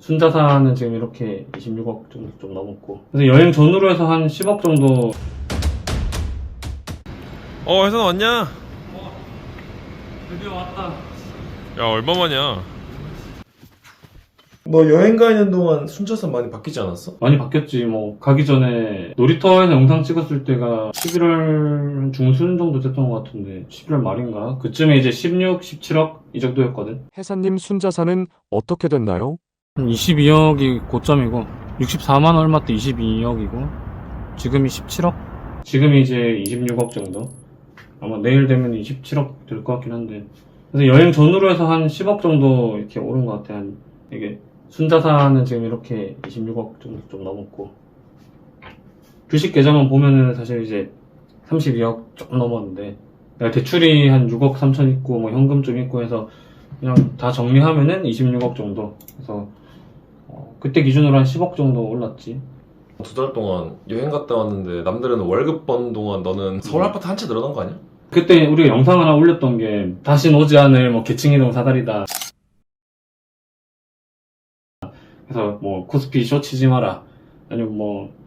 순자산은 지금 이렇게 26억 정도 좀 넘었고 그래서 여행 전후로 해서 한 10억 정도 어 혜선 왔냐? 드디어 왔다 야 얼마만이야? 너 여행 가 있는 동안 순자산 많이 바뀌지 않았어? 많이 바뀌었지 뭐 가기 전에 놀이터에서 영상 찍었을 때가 11월 중순 정도 됐던 것 같은데 11월 말인가 그쯤에 이제 16, 17억 이 정도였거든 해사님 순자산은 어떻게 됐나요? 한 22억이 고점이고 64만 얼마 때 22억이고 지금이 17억? 지금이 이제 26억 정도? 아마 내일 되면 27억 될 것 같긴 한데. 그래서 여행 전후로 해서 한 10억 정도 이렇게 오른 것 같아 한 이게 순자산은 지금 이렇게 26억 정도 좀 넘었고. 주식 계좌만 보면은 사실 이제 32억 조금 넘었는데 내가 대출이 한 6억 3천 있고 뭐 현금 좀 있고 해서 그냥 다 정리하면은 26억 정도. 그래서 어, 그때 기준으로 한 10억 정도 올랐지. 두 달 동안 여행 갔다 왔는데 남들은 월급 버는 동안 너는 서울 아파트 한 채 늘어난 거 아니야? 그때 우리가 영상 하나 올렸던 게 다신 오지 않을 뭐 개층이동 사다리다. 그래서 뭐 코스피 쇼 치지 마라. 아니면 뭐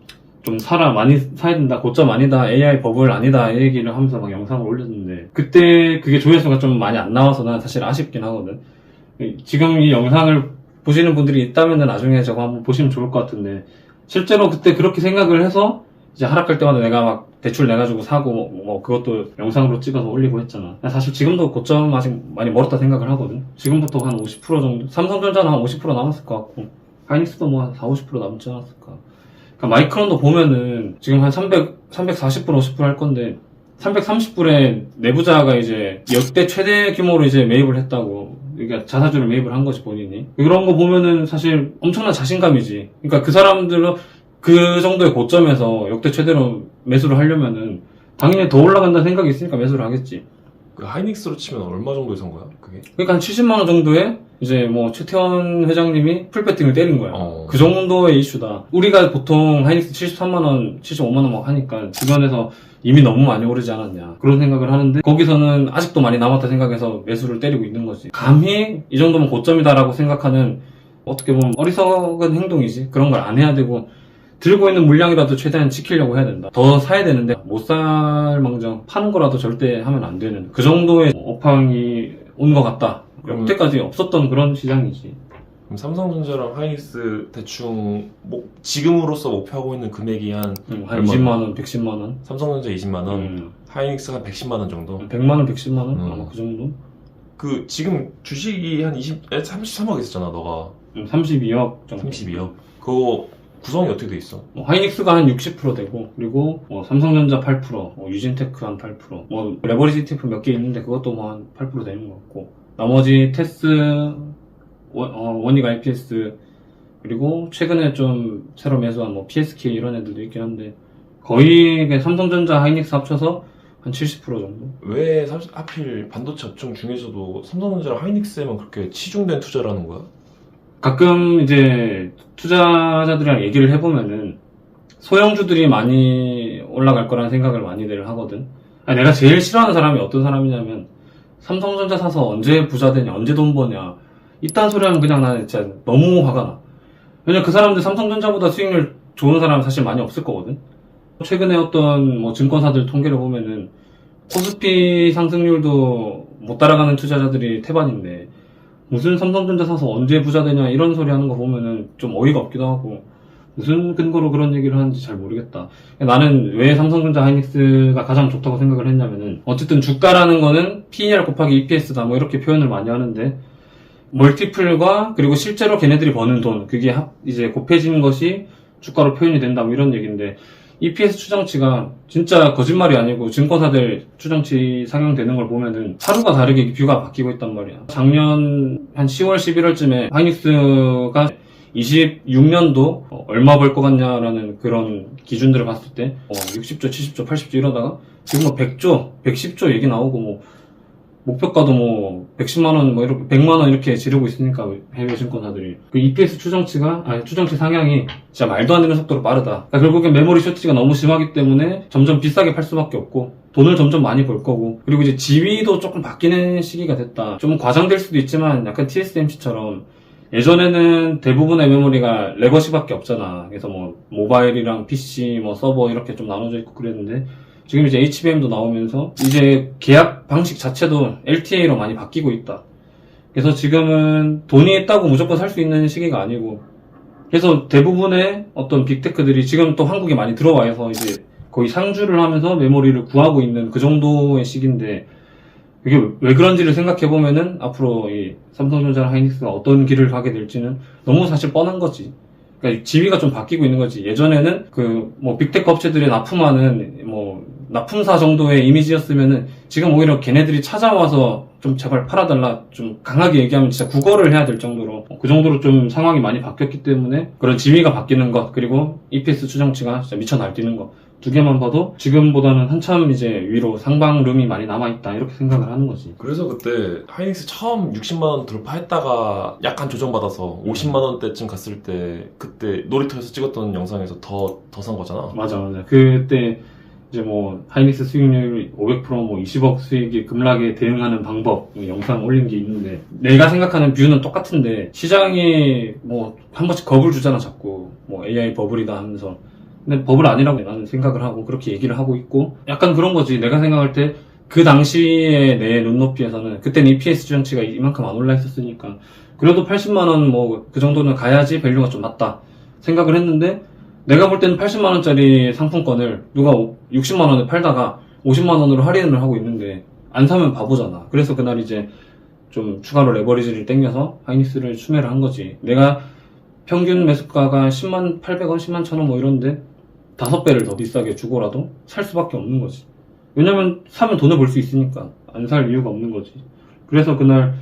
좀 사라 많이 사야 된다 고점 아니다 AI 버블 아니다 이 얘기를 하면서 막 영상을 올렸는데 그때 그게 조회수가 좀 많이 안 나와서 난 사실 아쉽긴 하거든. 지금 이 영상을 보시는 분들이 있다면 나중에 저거 한번 보시면 좋을 것 같은데 실제로 그때 그렇게 생각을 해서 이제 하락할 때마다 내가 막 대출 내가지고 사고 뭐, 뭐 그것도 영상으로 찍어서 올리고 했잖아. 나 사실 지금도 고점 아직 많이 멀었다 생각을 하거든. 지금부터 한 50% 정도. 삼성전자는 한 50% 남았을 것 같고 하이닉스도 뭐 한 4, 50% 남지 않았을까. 그러니까 마이크론도 보면은 지금 한 300, 340불, 50불 할 건데 330불에 내부자가 이제 역대 최대 규모로 이제 매입을 했다고. 그러니까 자사주를 매입을 한 거지 본인이. 이런 거 보면은 사실 엄청난 자신감이지. 그러니까 그 사람들은 그 정도의 고점에서 역대 최대로 매수를 하려면은 당연히 더 올라간다는 생각이 있으니까 매수를 하겠지. 그 하이닉스로 치면 얼마 정도에 산 거야? 그게? 그러니까 한 70만 원 정도에 이제 뭐 최태원 회장님이 풀배팅을 때린 거야. 어. 그 정도의 이슈다. 우리가 보통 하이닉스 73만 원, 75만 원 막 하니까 주변에서 이미 너무 많이 오르지 않았냐 그런 생각을 하는데 거기서는 아직도 많이 남았다 생각해서 매수를 때리고 있는 거지. 감히 이 정도면 고점이다라고 생각하는 어떻게 보면 어리석은 행동이지. 그런 걸 안 해야 되고 들고 있는 물량이라도 최대한 지키려고 해야 된다. 더 사야 되는데 못 살 망정 파는 거라도 절대 하면 안 되는 그 정도의 업황이 온 것 같다. 여태까지 없었던 그런 시장이지. 그럼 삼성전자랑 하이닉스 대충 목- 지금으로서 목표하고 있는 금액이 한 음, 한 얼마? 20만 원, 110만 원, 삼성전자 20만 원, 음, 하이닉스 한 110만 원 정도. 100만 원, 110만 원 음. 아마 그 정도. 그 지금 주식이 한 20, 33억 있었잖아 너가 음, 32억 정도. 32억. 그거 구성이 어떻게 돼 있어? 뭐 하이닉스가 한 60% 되고 그리고 뭐 삼성전자 8%, 뭐 유진테크 한 8%, 뭐 레버리지 ETF 몇 개 있는데 그것도 뭐 한 8% 되는 것 같고 나머지 테스, 원, 어, 원익 IPS 그리고 최근에 좀 새로 매수한 뭐 PSK 이런 애들도 있긴 한데 거의 삼성전자 하이닉스 합쳐서 한 70% 정도. 왜 사- 하필 반도체 업종 중에서도 삼성전자랑 하이닉스에만 그렇게 치중된 투자를 하는 거야? 가끔 이제 투자자들이랑 얘기를 해보면은 소형주들이 많이 올라갈 거라는 생각을 많이들 하거든. 아니, 내가 제일 싫어하는 사람이 어떤 사람이냐면 삼성전자 사서 언제 부자 되냐, 언제 돈 버냐. 이딴 소리 하면 그냥 나는 진짜 너무 화가 나. 왜냐면 그 사람들 삼성전자보다 수익률 좋은 사람은 사실 많이 없을 거거든. 최근에 어떤 뭐 증권사들 통계를 보면은 코스피 상승률도 못 따라가는 투자자들이 태반인데 무슨 삼성전자 사서 언제 부자 되냐 이런 소리 하는 거 보면은 좀 어이가 없기도 하고 무슨 근거로 그런 얘기를 하는지 잘 모르겠다. 나는 왜 삼성전자 하이닉스가 가장 좋다고 생각을 했냐면은 어쨌든 주가라는 거는 PER 곱하기 EPS다 뭐 이렇게 표현을 많이 하는데 멀티플과 그리고 실제로 걔네들이 버는 돈 그게 합 이제 곱해진 것이 주가로 표현이 된다 뭐 이런 얘기인데 EPS 추정치가 진짜 거짓말이 아니고 증권사들 추정치 상향되는 걸 보면은 하루가 다르게 뷰가 바뀌고 있단 말이야. 작년 한 10월, 11월쯤에 하이닉스가 26년도 얼마 벌 것 같냐라는 그런 기준들을 봤을 때 어, 60조, 70조, 80조 이러다가 지금 뭐 100조, 110조 얘기 나오고 뭐 목표가도 뭐 110만 원, 뭐 이렇게 100만 원 이렇게 지르고 있으니까 해외 증권사들이 그 EPS 추정치가 아니 추정치 상향이 진짜 말도 안 되는 속도로 빠르다. 그러니까 결국엔 메모리 쇼티가 너무 심하기 때문에 점점 비싸게 팔 수밖에 없고 돈을 점점 많이 벌 거고 그리고 이제 지위도 조금 바뀌는 시기가 됐다. 좀 과장될 수도 있지만 약간 TSMC처럼 예전에는 대부분의 메모리가 레거시밖에 없잖아. 그래서 뭐 모바일이랑 PC, 뭐 서버 이렇게 좀 나눠져 있고 그랬는데 지금 이제 HBM도 나오면서 이제 계약 방식 자체도 LTA로 많이 바뀌고 있다. 그래서 지금은 돈이 있다고 무조건 살 수 있는 시기가 아니고 그래서 대부분의 어떤 빅테크들이 지금 또 한국에 많이 들어와서 이제 거의 상주를 하면서 메모리를 구하고 있는 그 정도의 시기인데 이게 왜 그런지를 생각해 보면은 앞으로 이 삼성전자랑 하이닉스가 어떤 길을 가게 될지는 너무 사실 뻔한 거지. 그러니까 지위가 좀 바뀌고 있는 거지. 예전에는 그 뭐 빅테크 업체들이 납품하는 뭐 납품사 정도의 이미지였으면은 지금 오히려 걔네들이 찾아와서 좀 제발 팔아달라 좀 강하게 얘기하면 진짜 국어를 해야 될 정도로 그 정도로 좀 상황이 많이 바뀌었기 때문에 그런 지위가 바뀌는 것 그리고 EPS 추정치가 진짜 미쳐 날뛰는 것 두 개만 봐도 지금보다는 한참 이제 위로 상방룸이 많이 남아있다 이렇게 생각을 하는 거지. 그래서 그때 하이닉스 처음 60만 원 돌파했다가 약간 조정받아서 50만 원대쯤 갔을 때 그때 놀이터에서 찍었던 영상에서 더 더 산 거잖아. 맞아, 맞아. 그때 이제 뭐 하이닉스 수익률 500%뭐 20억 수익이 급락에 대응하는 방법 뭐 영상 올린 게 있는데 내가 생각하는 뷰는 똑같은데 시장이 뭐 한 번씩 겁을 주잖아 자꾸 뭐 AI 버블이다 하면서 근데 버블 아니라고 나는 생각을 하고 그렇게 얘기를 하고 있고 약간 그런 거지 내가 생각할 때 그 당시에 내 눈높이에서는 그때는 EPS 주정치가 이만큼 안 올라 있었으니까 그래도 80만 원 뭐 그 정도는 가야지 밸류가 좀 맞다 생각을 했는데 내가 볼 때는 80만 원짜리 상품권을 누가 60만 원에 팔다가 50만 원으로 할인을 하고 있는데 안 사면 바보잖아. 그래서 그날 이제 좀 추가로 레버리지를 땡겨서 하이닉스를 추매를 한 거지. 내가 평균 매수가가 10만 800원, 10만 1000원 뭐 이런데 다섯 배를 더 비싸게 주고라도 살 수밖에 없는 거지. 왜냐면 사면 돈을 벌 수 있으니까 안 살 이유가 없는 거지. 그래서 그날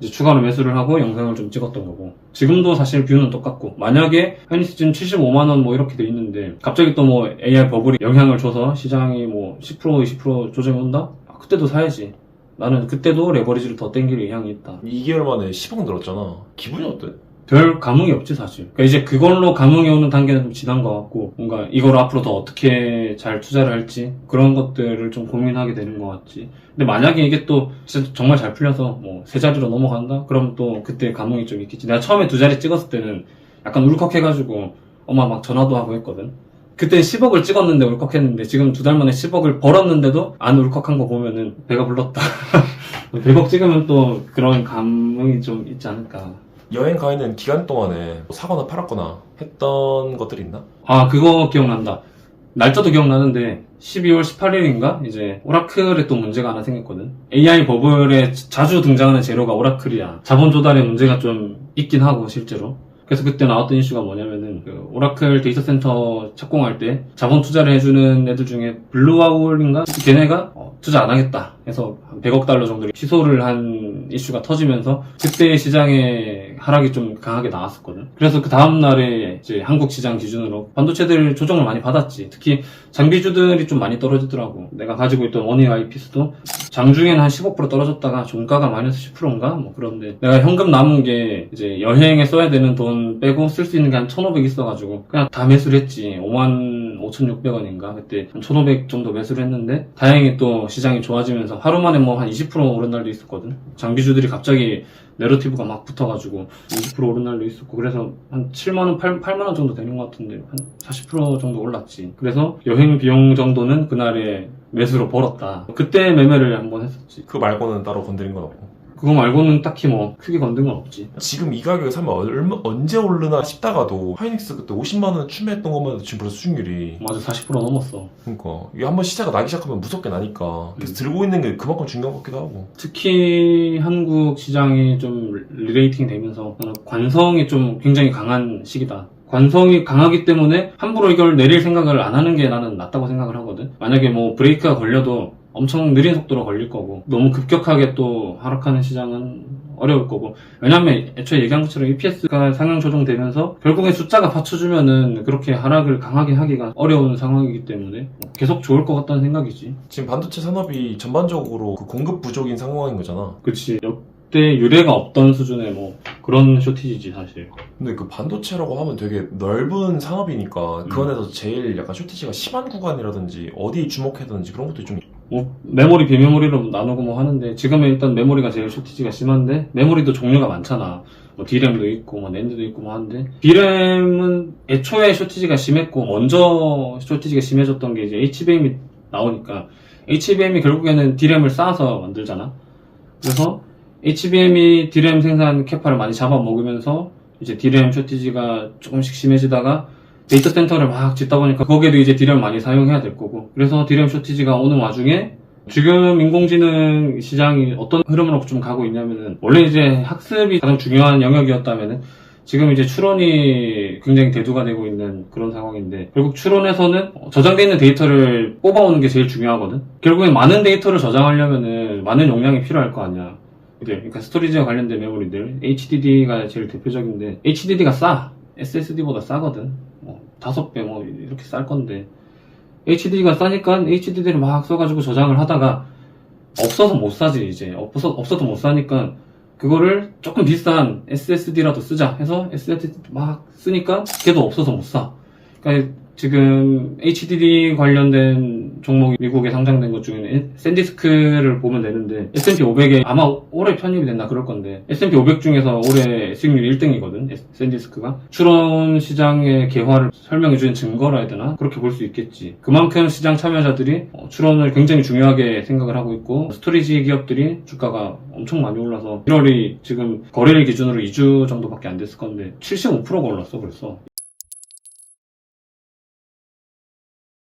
추가로 매수를 하고 영상을 좀 찍었던 거고 지금도 사실 뷰는 똑같고 만약에 하이닉스 지금 75만 원 뭐 이렇게 돼 있는데 갑자기 또 뭐 AI 버블이 영향을 줘서 시장이 뭐 10% 20% 조정이 온다? 아, 그때도 사야지. 나는 그때도 레버리지를 더 땡길 의향이 있다. 2개월 만에 10억 늘었잖아. 기분이 어때? 별 감흥이 없지 사실. 그러니까 이제 그걸로 감흥이 오는 단계는 좀 지난 것 같고 뭔가 이걸 앞으로 더 어떻게 잘 투자를 할지 그런 것들을 좀 고민하게 되는 것 같지. 근데 만약에 이게 또 진짜 정말 잘 풀려서 뭐 세 자리로 넘어간다? 그럼 또 그때 감흥이 좀 있겠지. 내가 처음에 두 자리 찍었을 때는 약간 울컥해가지고 엄마 막 전화도 하고 했거든. 그때 10억을 찍었는데 울컥했는데 지금 두 달 만에 10억을 벌었는데도 안 울컥한 거 보면은 배가 불렀다. 100억 찍으면 또 그런 감흥이 좀 있지 않을까. 여행 가 있는 기간 동안에 뭐 사거나 팔았거나 했던 것들이 있나? 아, 그거 기억난다. 날짜도 기억나는데, 12월 18일인가? 이제, 오라클에 또 문제가 하나 생겼거든. AI 버블에 자주 등장하는 재료가 오라클이야. 자본 조달에 문제가 좀 있긴 하고, 실제로. 그래서 그때 나왔던 이슈가 뭐냐면은, 그 오라클 데이터 센터 착공할 때 자본 투자를 해주는 애들 중에 블루아울인가? 걔네가 어, 투자 안 하겠다. 해서 한 100억 달러 정도를 취소를 한 이슈가 터지면서 그때 시장에 하락이 좀 강하게 나왔었거든. 그래서 그 다음 날에 이제 한국 시장 기준으로 반도체들 조정을 많이 받았지. 특히 장비주들이 좀 많이 떨어지더라고. 내가 가지고 있던 원웨이 아이피스도 장중에는 한 15% 떨어졌다가 종가가 마이너스 10%인가? 뭐 그런데 내가 현금 남은 게 이제 여행에 써야 되는 돈 빼고 쓸 수 있는 게 한 1,500 있어가지고 그냥 다 매수를 했지. 5만 5,600원인가? 그때 한 1,500 정도 매수를 했는데 다행히 또 시장이 좋아지면서 하루 만에 뭐 한 20% 오른 날도 있었거든. 장비주들이 갑자기 내러티브가 막 붙어가지고 20% 오른 날도 있었고 그래서 한 7만원, 8, 8만원 정도 되는 것 같은데 한 40% 정도 올랐지. 그래서 여행 비용 정도는 그날에 매수로 벌었다. 그때 매매를 한번 했었지. 그거 말고는 따로 건드린 건 없고. 그거 말고는 딱히 뭐 크게 건든 건 없지. 지금 이 가격에 사면 얼마, 언제 오르나 싶다가도 하이닉스 그때 50만 원 추매했던 것만 해도 지금 벌써 수익률이 맞아 40% 넘었어. 그러니까 이게 한번 시차가 나기 시작하면 무섭게 나니까 그래서 음. 들고 있는 게 그만큼 중요한 것 같기도 하고 특히 한국 시장이 좀 리레이팅 되면서 관성이 좀 굉장히 강한 시기다. 관성이 강하기 때문에 함부로 이걸 내릴 생각을 안 하는 게 나는 낫다고 생각을 하거든. 만약에 뭐 브레이크가 걸려도 엄청 느린 속도로 걸릴 거고 너무 급격하게 또 하락하는 시장은 어려울 거고 왜냐면 애초에 얘기한 것처럼 EPS가 상향 조정되면서 결국에 숫자가 받쳐주면은 그렇게 하락을 강하게 하기가 어려운 상황이기 때문에 계속 좋을 것 같다는 생각이지. 지금 반도체 산업이 전반적으로 그 공급 부족인 상황인 거잖아 그치. 역대 유례가 없던 수준의 뭐 그런 쇼티지지 사실. 근데 그 반도체라고 하면 되게 넓은 산업이니까 그 음. 안에서 제일 약간 쇼티지가 심한 구간이라든지 어디 주목해야 되는지 그런 것도 좀 뭐 메모리 비메모리로 나누고 뭐 하는데 지금은 일단 메모리가 제일 쇼티지가 심한데 메모리도 종류가 많잖아. 뭐 D램도 있고 뭐 낸드도 있고 뭐 하는데 D램은 애초에 쇼티지가 심했고 먼저 쇼티지가 심해졌던 게 이제 HBM이 나오니까 HBM이 결국에는 D램을 쌓아서 만들잖아. 그래서 HBM이 D램 생산 캐파를 많이 잡아먹으면서 이제 D램 쇼티지가 조금씩 심해지다가 데이터 센터를 막 짓다 보니까 거기에도 이제 D램 많이 사용해야 될 거고 그래서 D램 쇼티지가 오는 와중에 지금 인공지능 시장이 어떤 흐름으로 좀 가고 있냐면은 원래 이제 학습이 가장 중요한 영역이었다면은 지금 이제 추론이 굉장히 대두가 되고 있는 그런 상황인데 결국 추론에서는 저장돼 있는 데이터를 뽑아오는 게 제일 중요하거든. 결국엔 많은 데이터를 저장하려면은 많은 용량이 필요할 거 아니야. 그러니까 스토리지와 관련된 메모리들 HDD가 제일 대표적인데 HDD가 싸 SSD보다 싸거든. 뭐 다섯 배 뭐 이렇게 쌀 건데 HDD가 싸니까 HDD를 막 써가지고 저장을 하다가 없어서 못 사지 이제 없어서 없어도 못 사니까 그거를 조금 비싼 SSD라도 쓰자 해서 SSD 막 쓰니까 걔도 없어서 못 사. 그러니까 지금 HDD 관련된 종목이 미국에 상장된 것 중에는 샌디스크를 보면 되는데 S&P 500에 아마 올해 편입이 됐나 그럴 건데 S&P 500 중에서 올해 수익률 1등이거든 샌디스크가. 추론 시장의 개화를 설명해 주는 증거라 해야 되나? 그렇게 볼 수 있겠지. 그만큼 시장 참여자들이 어, 추론을 굉장히 중요하게 생각을 하고 있고 스토리지 기업들이 주가가 엄청 많이 올라서 1월이 지금 거래일 기준으로 2주 정도밖에 안 됐을 건데 75%가 올랐어 벌써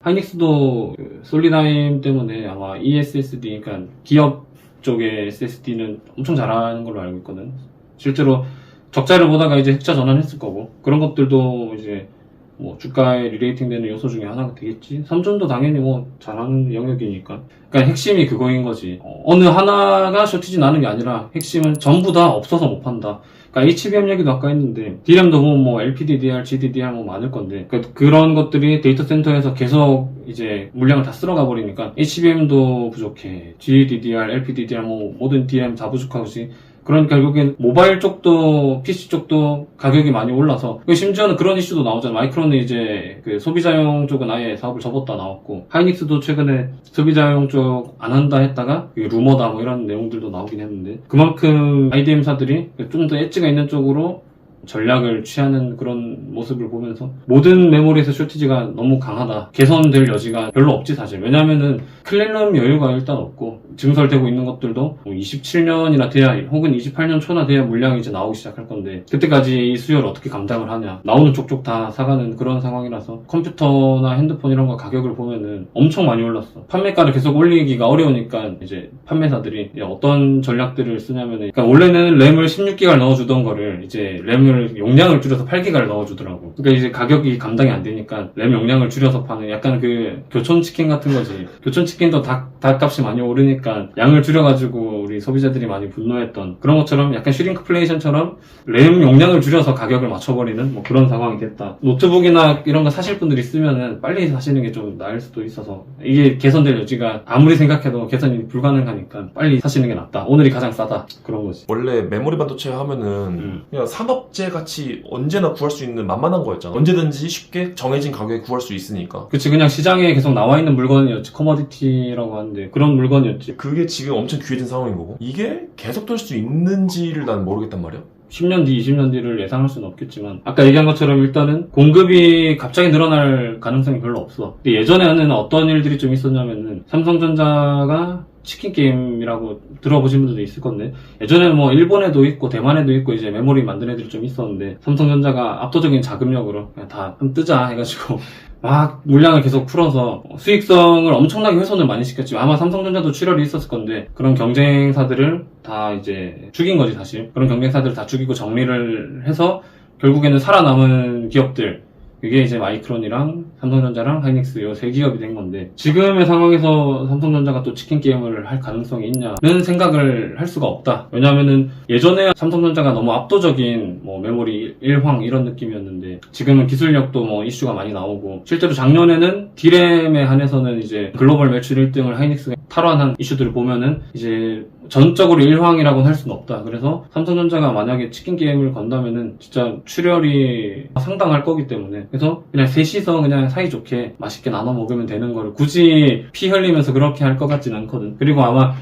하이닉스도 그 솔리다임 때문에 아마 ESSD, 그러니까 기업 쪽의 SSD는 엄청 잘하는 걸로 알고 있거든. 실제로 적자를 보다가 이제 흑자 전환했을 거고 그런 것들도 이제 뭐 주가에 리레이팅 되는 요소 중에 하나가 되겠지. 삼전도 당연히 뭐 잘하는 영역이니까. 그러니까 핵심이 그거인 거지. 어, 어느 하나가 쇼티지 나는 게 아니라 핵심은 전부 다 없어서 못 판다. 그러니까 HBM 얘기도 아까 했는데 DRAM도 뭐, 뭐 LPDDR, GDDR 뭐 많을 건데 그런 것들이 데이터 센터에서 계속 이제 물량을 다 쓸어가 버리니까 HBM도 부족해, GDDR, LPDDR 뭐 모든 DRAM 다 부족하고 지. 그러니까 결국엔 모바일 쪽도 PC 쪽도 가격이 많이 올라서 그리고 심지어는 그런 이슈도 나오잖아. 마이크론은 이제 그 소비자용 쪽은 아예 사업을 접었다 나왔고 하이닉스도 최근에 소비자용 쪽 안 한다 했다가 루머다 뭐 이런 내용들도 나오긴 했는데 그만큼 IDM사들이 좀 더 엣지가 있는 쪽으로 전략을 취하는 그런 모습을 보면서 모든 메모리에서 쇼티지가 너무 강하다. 개선될 여지가 별로 없지 사실. 왜냐면은 클랜럼 여유가 일단 없고 증설되고 있는 것들도 27년이나 돼야 혹은 28년 초나 돼야 물량이 이제 나오기 시작할 건데 그때까지 이 수요를 어떻게 감당을 하냐. 나오는 쪽쪽 다 사가는 그런 상황이라서 컴퓨터나 핸드폰 이런 거 가격을 보면은 엄청 많이 올랐어. 판매가를 계속 올리기가 어려우니까 이제 판매사들이 어떤 전략들을 쓰냐면은 그러니까 원래는 램을 16기가를 넣어주던 거를 이제 램을 용량을 줄여서 8기가를 넣어주더라고. 그러니까 이제 가격이 감당이 안 되니까 램 용량을 줄여서 파는 약간 그 교촌 치킨 같은 거지. 교촌 치킨도 닭, 닭값이 많이 오르니까 양을 줄여가지고 우리 소비자들이 많이 분노했던 그런 것처럼 약간 슈링크플레이션처럼 램 용량을 줄여서 가격을 맞춰버리는 뭐 그런 상황이 됐다. 노트북이나 이런 거 사실 분들이 쓰면은 빨리 사시는 게 좀 나을 수도 있어서 이게 개선될 여지가 아무리 생각해도 개선이 불가능하니까 빨리 사시는 게 낫다. 오늘이 가장 싸다. 그런 거지. 원래 메모리 반도체 하면은 음. 그냥 산업재 같이 언제나 구할 수 있는 만만한 거였잖아. 언제든지 쉽게 정해진 가격에 구할 수 있으니까. 그치 그냥 시장에 계속 나와 있는 물건이었지 커머디티라고 하는데 그런 물건이었지 그게 지금 엄청 귀해진 상황인 거고 이게 계속 될 수 있는지를 난 모르겠단 말이야. 10년 뒤 20년 뒤를 예상할 수는 없겠지만 아까 얘기한 것처럼 일단은 공급이 갑자기 늘어날 가능성이 별로 없어 근데 예전에는 어떤 일들이 좀 있었냐면은 삼성전자가 치킨 게임이라고 들어보신 분들도 있을 건데 예전에는 뭐 일본에도 있고 대만에도 있고 이제 메모리 만든 애들이 좀 있었는데 삼성전자가 압도적인 자금력으로 다 한번 뜨자 해가지고 막 물량을 계속 풀어서 수익성을 엄청나게 훼손을 많이 시켰지. 아마 삼성전자도 출혈이 있었을 건데 그런 경쟁사들을 다 이제 죽인 거지 사실. 그런 경쟁사들을 다 죽이고 정리를 해서 결국에는 살아남은 기업들 그게 이제 마이크론이랑 삼성전자랑 하이닉스 이세 기업이 된 건데 지금의 상황에서 삼성전자가 또 치킨 게임을 할 가능성이 있냐는 생각을 할 수가 없다. 왜냐하면은 예전에 삼성전자가 너무 압도적인 뭐 메모리 일황 이런 느낌이었는데 지금은 기술력도 뭐 이슈가 많이 나오고 실제로 작년에는 디램에 한해서는 이제 글로벌 매출 1등을 하이닉스가 탈환한 이슈들을 보면은 이제 전적으로 일황이라고는 할 수는 없다. 그래서 삼성전자가 만약에 치킨 게임을 건다면은 진짜 출혈이 상당할 거기 때문에 그래서 그냥 셋이서 그냥 사이좋게 맛있게 나눠 먹으면 되는 거를 굳이 피 흘리면서 그렇게 할 것 같진 않거든. 그리고 아마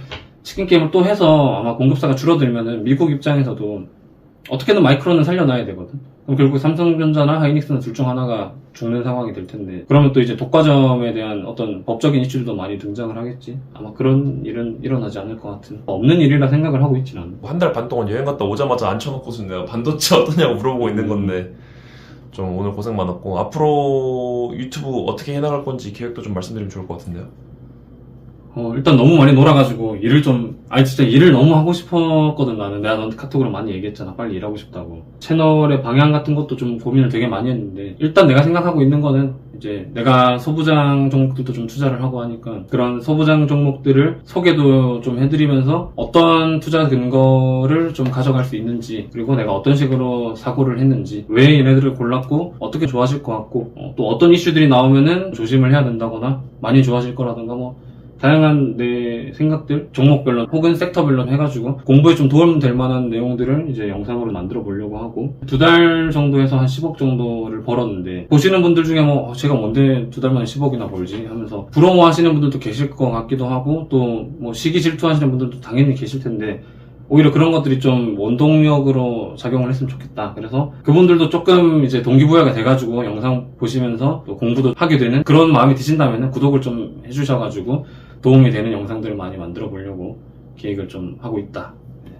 치킨 게임을 또 해서 아마 공급사가 줄어들면은 미국 입장에서도 어떻게든 마이크론은 살려놔야 되거든. 그럼 결국 삼성전자나 하이닉스는 둘중 하나가 죽는 상황이 될 텐데 그러면 또 이제 독과점에 대한 어떤 법적인 이슈들도 많이 등장을 하겠지. 아마 그런 일은 일어나지 않을 것 같은 없는 일이라 생각을 하고 있진 않아. 한 달 반 동안 여행 갔다 오자마자 앉혀놓고서 내가 반도체 어떠냐고 물어보고 있는 건데 좀 오늘 고생 많았고 앞으로 유튜브 어떻게 해나갈 건지 계획도 좀 말씀드리면 좋을 것 같은데요. 어, 일단 너무 많이 놀아가지고 일을 좀, 아니 진짜 일을 너무 하고 싶었거든 나는. 내가 너한테 카톡으로 많이 얘기했잖아. 빨리 일하고 싶다고. 채널의 방향 같은 것도 좀 고민을 되게 많이 했는데, 일단 내가 생각하고 있는 거는 이제 내가 소부장 종목들도 좀 투자를 하고 하니까 그런 소부장 종목들을 소개도 좀 해드리면서 어떤 투자 근거를 좀 가져갈 수 있는지, 그리고 내가 어떤 식으로 사고를 했는지, 왜 얘네들을 골랐고, 어떻게 좋아질 것 같고, 어, 또 어떤 이슈들이 나오면은 조심을 해야 된다거나, 많이 좋아질 거라든가 뭐, 다양한 내 생각들, 종목별로 혹은 섹터별로 해가지고 공부에 좀 도움 될 만한 내용들을 이제 영상으로 만들어 보려고 하고 두 달 정도에서 한 10억 정도를 벌었는데 보시는 분들 중에 뭐 어, 제가 뭔데 두 달 만에 10억이나 벌지 하면서 부러워하시는 분들도 계실 것 같기도 하고 또 뭐 시기 질투하시는 분들도 당연히 계실 텐데 오히려 그런 것들이 좀 원동력으로 작용을 했으면 좋겠다. 그래서 그분들도 조금 이제 동기부여가 돼가지고 영상 보시면서 또 공부도 하게 되는 그런 마음이 드신다면 구독을 좀 해주셔가지고 도움이 되는 영상들을 많이 만들어 보려고 계획을 좀 하고 있다. 네.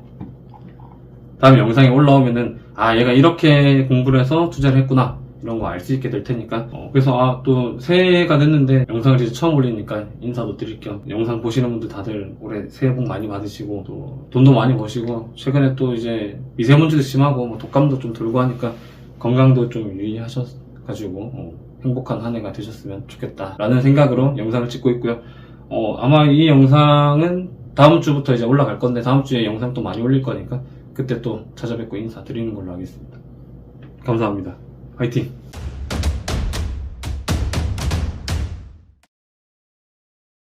다음 영상이 올라오면은 아 얘가 이렇게 공부를 해서 투자를 했구나 이런 거 알 수 있게 될 테니까 어, 그래서 아 또 새해가 됐는데 영상을 이제 처음 올리니까 인사도 드릴 겸 영상 보시는 분들 다들 올해 새해 복 많이 받으시고 또 돈도 많이 버시고 최근에 또 이제 미세먼지도 심하고 뭐 독감도 좀 들고 하니까 건강도 좀 유의하셔가지고 어, 행복한 한 해가 되셨으면 좋겠다라는 생각으로 영상을 찍고 있고요. 어, 아마 이 영상은 다음 주부터 이제 올라갈 건데 다음 주에 영상 또 많이 올릴 거니까 그때 또 찾아뵙고 인사드리는 걸로 하겠습니다. 감사합니다. 화이팅!